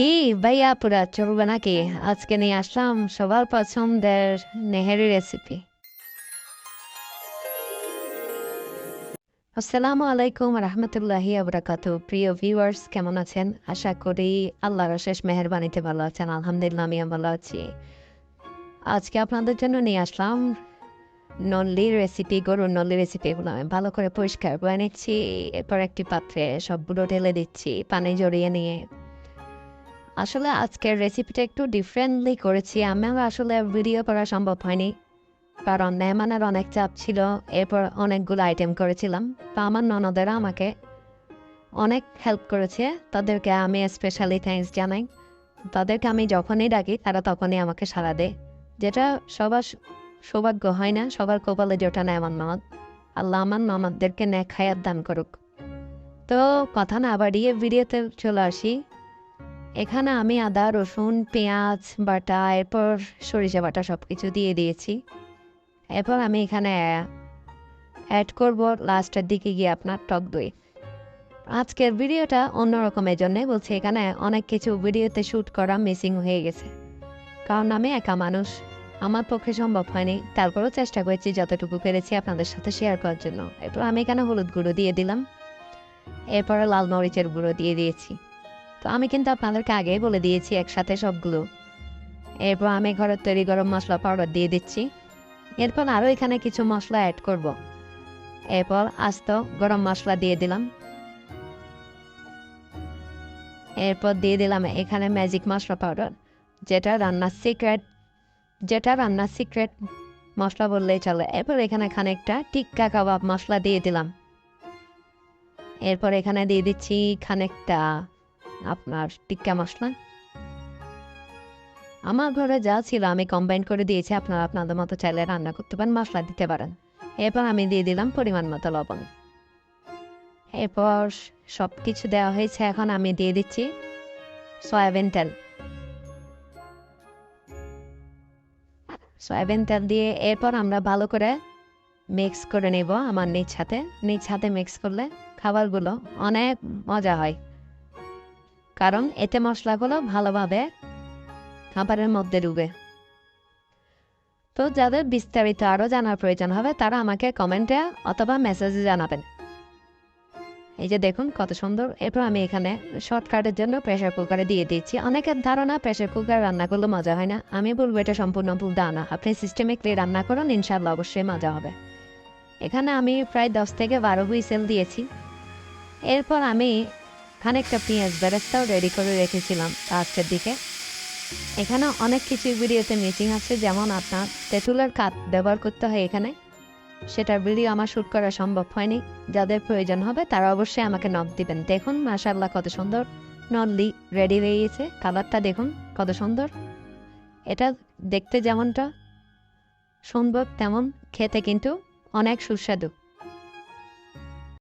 কি ভাইয়া পুরা চলবে নাকি? আজকে নিয়ে আসলাম সবার পছন্দের নেহেরি রেসিপি আসসালামু আলাইকুম রহমতুল্লাহি আবরাকাত প্রিয় ভিউয়ার্স কেমন আছেন? আশা করি আল্লাহর শেষ মেহরবানিতে ভালো আছেন। আলহামদুলিল্লাহ আমি ভালো আছি। আজকে আপনাদের জন্য নিয়ে আসলাম নল্লি রেসিপি গরুর নল্লি রেসিপিগুলো আমি ভালো করে পরিষ্কার করে নিচ্ছি। এরপর একটি পাত্রে সবগুলো ঢেলে দিচ্ছি, পানি জড়িয়ে নিয়ে। আসলে আজকের রেসিপিটা একটু ডিফারেন্টলি করেছি। আমার আসলে ভিডিও করা সম্ভব হয়নি। কারণ মেহমানের অনেক চাপ ছিল, এরপর অনেকগুলো আইটেম করেছিলাম। তো আমার ননদেরা আমাকে অনেক হেল্প করেছে। তাদেরকে আমি স্পেশালি থ্যাঙ্কস জানাই। তাদেরকে আমি যখনই ডাকি, তারা তখনই আমাকে সাড়া দেয়। যেটা সবার সৌভাগ্য হয় না, সবার কপালে যেটা নেয় আমার মামাদ আল্লাহ আমার মামাদেরকে ন্যাক খায়াত দান করুক। তো কথা না আবার বাড়িয়ে ভিডিওতে চলে আসি। এখানে আমি আদা, রসুন, পেঁয়াজ, বাটা, এরপর সরিষা বাটা সব কিছু দিয়ে দিয়েছি। এরপর আমি এখানে অ্যাড করব লাস্টের দিকে গিয়ে আপনার টক দই। আজকের ভিডিওটা অন্যরকমের জন্যে বলছি এখানে অনেক কিছু ভিডিওতে শ্যুট করা মিসিং হয়ে গেছে। কারণ আমি একা মানুষ, আমার পক্ষে সম্ভব হয়নি। তারপরেও চেষ্টা করেছি যতটুকু পেরেছি আপনাদের সাথে শেয়ার করার জন্য। এরপর আমি এখানে হলুদ গুঁড়ো দিয়ে দিলাম। এরপরে লাল মরিচের গুঁড়ো দিয়ে দিয়েছি। তো আমি কিন্তু আপনাদেরকে আগেই বলে দিয়েছি একসাথে সবগুলো। এরপর আমি ঘরের তৈরি গরম মশলা পাউডার দিয়ে দিচ্ছি। এরপর আরও এখানে কিছু মশলা অ্যাড করব। এরপর আস্ত গরম মশলা দিয়ে দিলাম। এরপর দিয়ে দিলাম এখানে ম্যাজিক মশলা পাউডার, যেটা রান্নার সিক্রেট যেটা রান্নার সিক্রেট মশলা বললেই চলে। এরপর এখানে খানিকটা টিক্কা কাবাব মশলা দিয়ে দিলাম। এরপর এখানে দিয়ে দিচ্ছি খানিকটা আপনার টিক্কা মশলা? আমার ঘরে যা ছিল আমি কম্বাইন করে দিয়েছি, আপনারা আপনাদের মতো চাইলে রান্না করতে পারেন, মশলা দিতে পারেন। এরপর আমি দিয়ে দিলাম পরিমাণ মতো লবণ। এরপর সব কিছু দেওয়া হয়েছে, এখন আমি দিয়ে দিচ্ছি সয়াবিন তেল। সয়াবিন তেল দিয়ে এরপর আমরা ভালো করে মিক্স করে নেব আমার নিজ হাতে। নিজ হাতে মিক্স করলে খাবারগুলো অনেক মজা হয়। কারণ এতে মশলাগুলো ভালোভাবে খাবারের মধ্যে ডুবে। তো যাদের বিস্তারিত আরও জানার প্রয়োজন হবে, তারা আমাকে কমেন্টে অথবা মেসেজে জানাবেন। এই যে দেখুন, কত সুন্দর। এরপর আমি এখানে শর্টকাটের জন্য প্রেশার কুকারে দিয়ে দিচ্ছি অনেকের ধারণা প্রেশার কুকার রান্না করলে মজা হয় না। আমি বলব এটা সম্পূর্ণ ভুল ধারণা। আপনি সিস্টেমিকলি রান্না করুন ইনশাল্লাহ অবশ্যই মজা হবে। এখানে আমি প্রায় দশ থেকে বারো হুইসেল দিয়েছি। এরপর আমি খানিকটা পেঁয়াজ বেরেস্তাও রেডি করে রেখেছিলাম আজকের দিকে। এখানে অনেক কিছু ভিডিওতে মিসিং আছে, যেমন আপনার তেঁতুলের কাত ব্যবহার করতে হয় এখানে। সেটার ভিডিও আমার শ্যুট করা সম্ভব হয়নি, যাদের প্রয়োজন হবে তারা অবশ্যই আমাকে নক দিবেন। দেখুন মাশাল্লাহ কত সুন্দর। ননলি রেডি হয়ে গেছে কালারটা দেখুন, কত সুন্দর। এটা দেখতে যেমনটা সম্ভব তেমন খেতে কিন্তু অনেক সুস্বাদু।